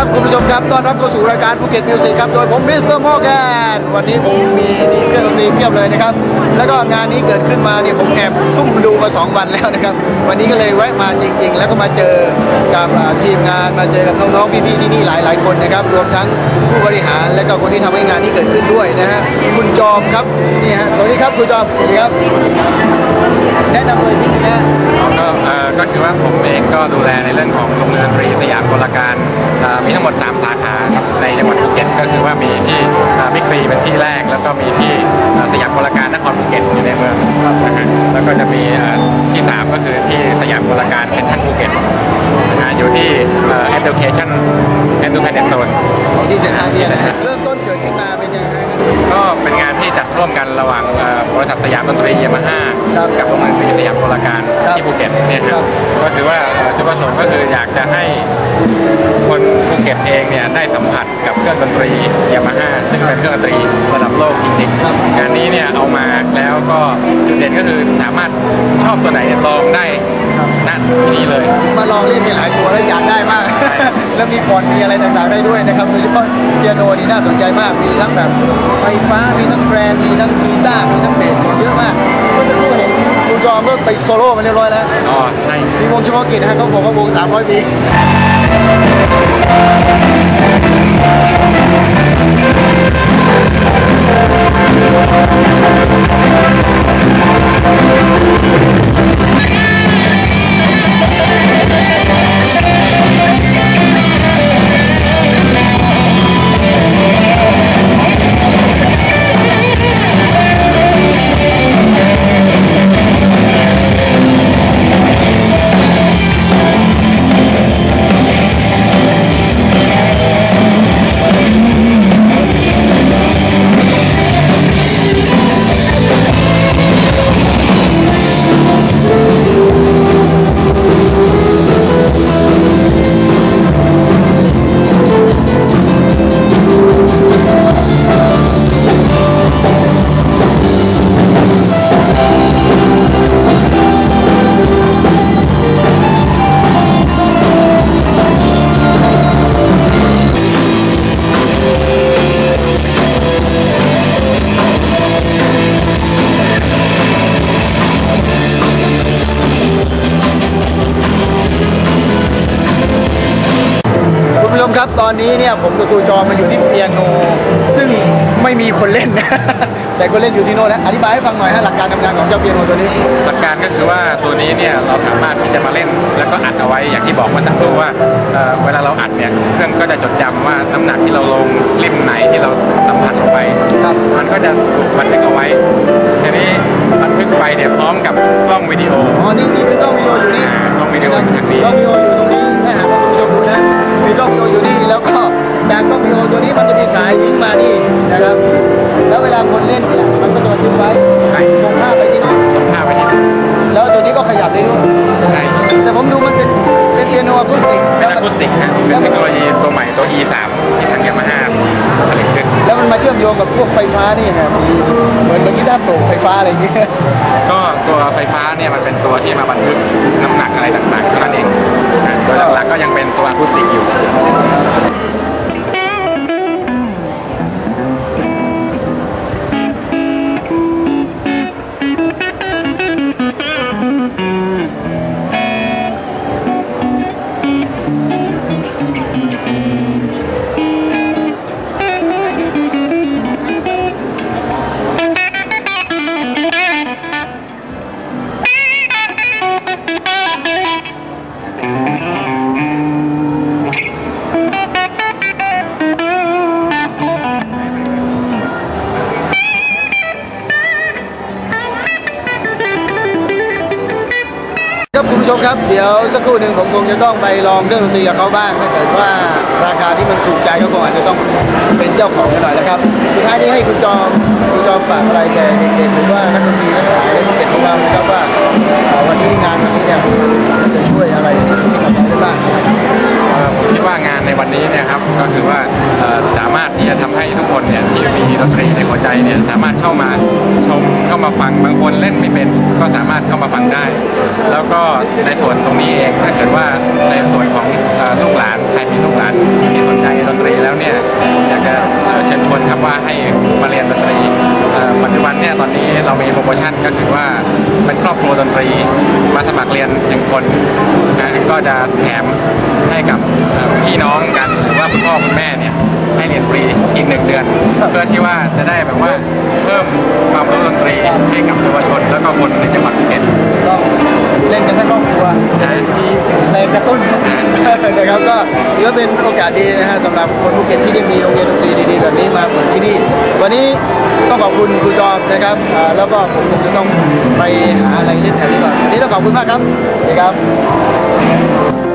ครับคุณผู้ชมครับต้อนรับเข้าสู่รายการภูเก็ตมิวสิกครับโดยผมมิสเตอร์มอร์แกนวันนี้ผมมีนี่เครื่องดนตรีเพียบเลยนะครับแล้วก็งานนี้เกิดขึ้นมาเนี่ยผมแอบซุ่มดูมา 2 วันแล้วนะครับวันนี้ก็เลยแวะมาจริง ๆ แล้วก็มาเจอกับทีมงานมาเจอกับน้องๆพี่ๆที่นี่หลาย ๆ คนนะครับรวมทั้งผู้บริหารและก็คนที่ทำให้งานนี้เกิดขึ้นด้วยนะฮะคุณจอมครับนี่ฮะสวัสดีครับคุณจอมสวัสดีครับ แนะนำเลยนิดนึงนะก็เอ่อก็คือว่าผมเองก็ดูแลในเรื่องของโรงเรียนตรีสยามกลการเอ่อมีทั้งหมด 3 สาขาครับในจังหวัดภูเก็ตก็คือว่ามีที่บิ๊กซีเป็นที่แรก แล้วก็มีที่เอ่อสยามกลการนครภูเก็ตอยู่ในเมืองนะฮะแล้วก็จะมีเอ่อที่ 3 ก็คือที่สยามกลการเซ็นทรัลภูเก็ตนะฮะอยู่ที่เอ่อ education independent zone ของที่เซ็นทรัลเนี่ยนะฮะเริ่มต้นเกิดขึ้นมาเป็นยังไงฮะก็เป็นงานที่จัดร่วมกันระหว่างเอ่อบริษัทสยามดนตรียามาฮ่าครับกับโรงเรียนดนตรีสยามกลการครับที่ภูเก็ตเนี่ยคครัรับบก็คือว่าเอ่อจุดประสงค์ก็คืออยากจะให้คน เครื่องดนตรียามาฮ่าซึ่งเป็นเครื่องดนตรีระดับโลกจริงครับๆงานนี้เนี่ยเอามาแล้วก็จุดเด่นก็คือสามารถชอบตัวไหนลองได้ณที่นี่เลย มาลองเล่นไปหลายตัวแล้วอยากได้มากใช่แล้วมีบอลมีอะไรต่างๆได้ด้วยนะครับโดยเฉพาะเปียโนนี่น่าสนใจมากมีทั้งแบบไฟฟ้ามีทั้งแกรนด์มีทั้งกีตาร์มีทั้งเบสเยอะมากเมื่อสักครู่เห็นครูจอมก็ไปโซโล่มาเรียบร้อยแล้วอ๋อใช่มีวงเฉพาะกิจนะฮะเขาบอกว่าวง300ปี คุณ ตอนนี้เนี่ยผมกับครูจอมมาอยู่ที่เปียโน ซึ่งไม่มีคนเล่นนะแต่คนเล่นอยู่ที่โน่นนะอธิบายให้ฟังหน่อยฮะหลักการทำงานของเจ้าเปียโนตัวนี้ หลักการก็คือว่าตัวนี้เนี่ยเราสามารถที่จะมาเล่น แล้วก็อัดเอาไว้อย่างที่บอกเมื่อสักครู่ว่าเอ่อเวลาเราอัดเนี่ยเครื่องก็จะจดจำว่าน้ำหนักที่เราลงริมไหนที่เราสัมผัสลงไป ครับ มันก็จะถูกบันทึกเอาไว้ทีนี้บันทึกไปเนี่ยพร้อมกับกล้องวิดีโอ อ๋อนี่นี่คือกล้องวิดีโออยู่นี่กล้องวิดีโออยู่ทางนี้ กล้องวิดีโออยู่ตรงนี้ มานี่นะครับ แล้วเวลาคนเล่นเนี่ยมันก็จะบันทึกไว้ใช่ส่งภาพไปที่โน่นส่งภาพไปที่นู่นแล้วตัวนี้ก็ขยับได้ด้วยใช่แต่ผมดูมันเป็นเป็นเปียโนอะคูสติกเป็นอะคูสติกฮะเป็นเทคโนโลยีตัวใหม่ตัว E3 ที่ทางยามาฮ่าผลิตขึ้นแล้วมันมาเชื่อมโยงกับพวกไฟฟ้านี่นะมีเหมือนเหมือนกีตาร์โปร่งไฟฟ้าอะไรอย่างเงี้ยก็ตัวไฟฟ้าเนี่ยมันเป็นตัวที่มาบันทึกน้ำหนักอะไรต่างๆเท่านั้นเองนะโดยหลักๆก็ยังเป็นตัวอะคูสติกอยู่ ครับ เดี๋ยวสักครู่หนึ่งผมคงจะต้องไปลองเครื่องดนตรีกับเขาบ้างถ้าเกิดว่าราคาที่มันถูกใจเขาคงอาจจะต้องเป็นเจ้าของกันหน่อยนะครับสุดท้ายนี้ให้คุณจอมคุณจอมฝากอะไรแก่เด็กๆหรือว่านักดนตรีทั้งหลายเก็ตของเรานะครับว่าวันนี้งานวันนี้เนี่ยจะช่วยอะไรใว่างานในวันนี้เนี่ยครับก็คือว่าสามารถที่จะทำให้ทุกคนเนี่ยที่มีดนตรีในหัวใจเนี่ยสามารถเข้ามาชมเข้ามาฟังบางคนเล่นไม่เป็นก็สามารถเข้ามาฟังได้ แล้วก็ในส่วนตรงนี้เองถ้าเกิดว่าในส่วนของลูกหลานใครมีลูก ให้กับเอ่อพี่น้องกันหรือว่าคุณพ่อคุณแม่เนี่ยให้เรียนฟรีอีกหนึ่งเดือน เพื่อที่ว่าจะได้แบบว่าเพิ่มความรู้ดนตรีให้กับเยาวชนแล้วก็คนในจังหวัดภูเก็ตต้องเล่นกันทั้งครอบครัวจะได้มีแรงกระตุ้นนะครับก็ถือว่าเป็นโอกาสดีนะฮะสำหรับคนภูเก็ตที่ได้มีโรงเรียนดนตรีดีๆแบบนี้มาเปิดที่นี่ วันนี้ต้องขอบคุณครูจอมนะครับอ่าแล้วก็ผมคงจะต้องไปหาอะไรเล่นแถวนี้ก่อนวันนี้ต้องขอบคุณมากครับสวัสดีครับ